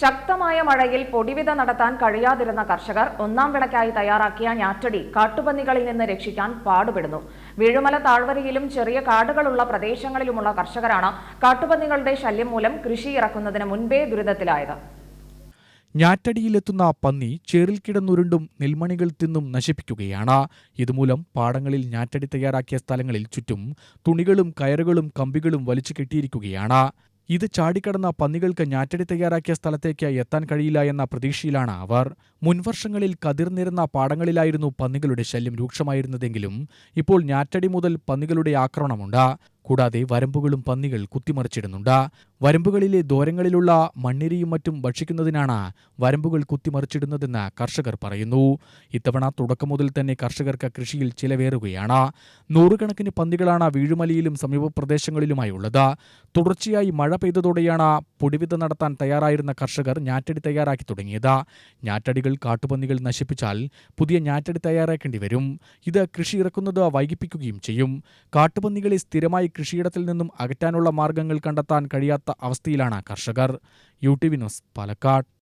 ശക്തമായ മഴയിൽ പൊടിവിത നടത്താൻ കഴിയാതിരുന്ന കർഷകർ ഒന്നാം വിളക്കായി തയ്യാറാക്കിയ ഞാറ്റടി കാട്ടുപന്നികളിൽ നിന്ന് രക്ഷിക്കാൻ പാടുപെടുന്നു. വീഴുമല താഴ്വരയിലും ചെറിയ കാടുകളുള്ള പ്രദേശങ്ങളിലുമുള്ള കർഷകരാണ് കാട്ടുപന്നികളുടെ ശല്യം മൂലം കൃഷി ഇറക്കുന്നതിന് മുൻപേ ദുരിതത്തിലായത്. ഞാറ്റടിയിലെത്തുന്ന പന്നി ചേറിൽ കിടന്നുരുണ്ടും നെൽമണികൾ തിന്നും നശിപ്പിക്കുകയാണ്. ഇതുമൂലം പാടങ്ങളിൽ ഞാറ്റടി തയ്യാറാക്കിയ സ്ഥലങ്ങളിൽ ചുറ്റും തുണികളും കയറുകളും കമ്പികളും വലിച്ചു കെട്ടിയിരിക്കുകയാണ്. ഇത് ചാടിക്കടന്ന പന്നികൾക്ക് ഞാറ്റടി തയ്യാറാക്കിയ സ്ഥലത്തേക്ക് എത്താൻ കഴിയില്ല എന്ന പ്രതീക്ഷയിലാണ് അവർ. മുൻവർഷങ്ങളിൽ കതിർന്നിരുന്ന പാടങ്ങളിലായിരുന്നു പന്നികളുടെ ശല്യം രൂക്ഷമായിരുന്നതെങ്കിലും ഇപ്പോൾ ഞാറ്റടി മുതൽ പന്നികളുടെ ആക്രമണമുണ്ട്. കൂടാതെ വരമ്പുകളും പന്നികൾ കുത്തിമറിച്ചിടുന്നുണ്ട്. വരമ്പുകളിലെ ദോരങ്ങളിലുള്ള മണ്ണിരയും മറ്റും ഭക്ഷിക്കുന്നതിനാണ് വരമ്പുകൾ കുത്തിമറിച്ചിടുന്നതെന്ന് കർഷകർ പറയുന്നു. ഇത്തവണ തുടക്കം മുതൽ തന്നെ കർഷകർക്ക് കൃഷിയിൽ ചിലവേറുകയാണ്. നൂറുകണക്കിന് പന്നികളാണ് വീഴുമലയിലും സമീപ പ്രദേശങ്ങളിലുമായുള്ളത് തുടർച്ചയായി മഴ പെയ്തതോടെയാണ് പൊടിവിത നടത്താൻ തയ്യാറായിരുന്ന കർഷകർ ഞാറ്റടി തയ്യാറാക്കി തുടങ്ങിയത്. ഞാറ്റടികൾ കാട്ടുപന്നികൾ നശിപ്പിച്ചാൽ പുതിയ ഞാറ്റടി തയ്യാറാക്കേണ്ടി വരും. ഇത് കൃഷി ഇറക്കുന്നത് വൈകിപ്പിക്കുകയും ചെയ്യും. കാട്ടുപന്നികളെ സ്ഥിരമായി കൃഷിയിടത്തിൽ നിന്നും അകറ്റാനുള്ള മാർഗങ്ങൾ കണ്ടെത്താൻ കഴിയാത്ത അവസ്ഥയിലാണ് കർഷകർ. U T V news Palakkad.